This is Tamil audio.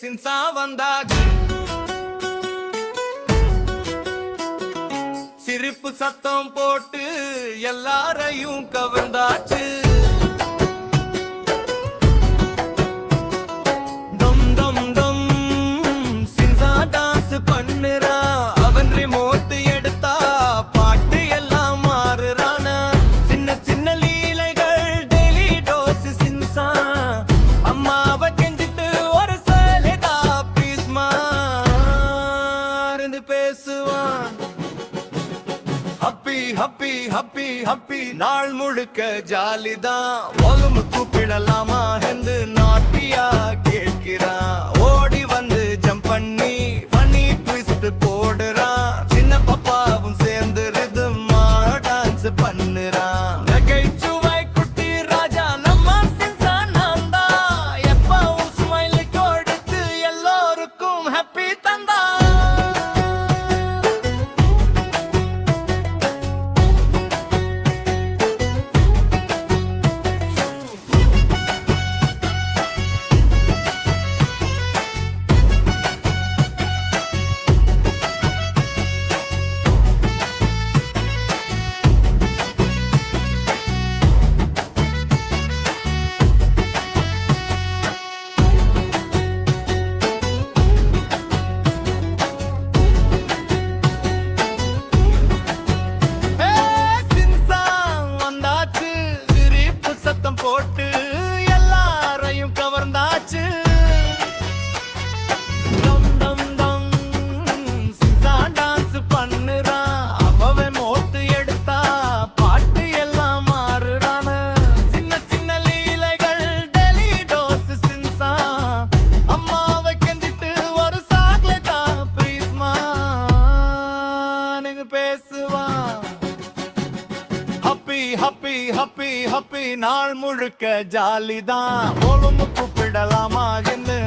சின்சா வந்தாச்சு சிரிப்பு சத்தம் போட்டு எல்லாரையும் கவர்ந்தாச்சு. இருந்து பேசுவான். ஹப்பி ஹப்பி ஹப்பி ஹப்பி. நாள் முழுக்க ஜாலிதான். ஒலுமு கூப்பிடலாமா? என்று நாட்டியா கேட்கிறான். ஓடி வந்து ஜம்ப் பண்ணி பண்ணி ட்விஸ்ட் போடுறான். சின்ன பாப்பாவும் சேர்ந்து ரிதமா டான்ஸ் பண்ணுறான். நகைச்சு பேசுவான் ஹப்பி ஹப்பி ஹப்பி ஹப்பி நாள் முழுக்க ஜாலிதான். ஓலும் கூப்பிடலாமா என்று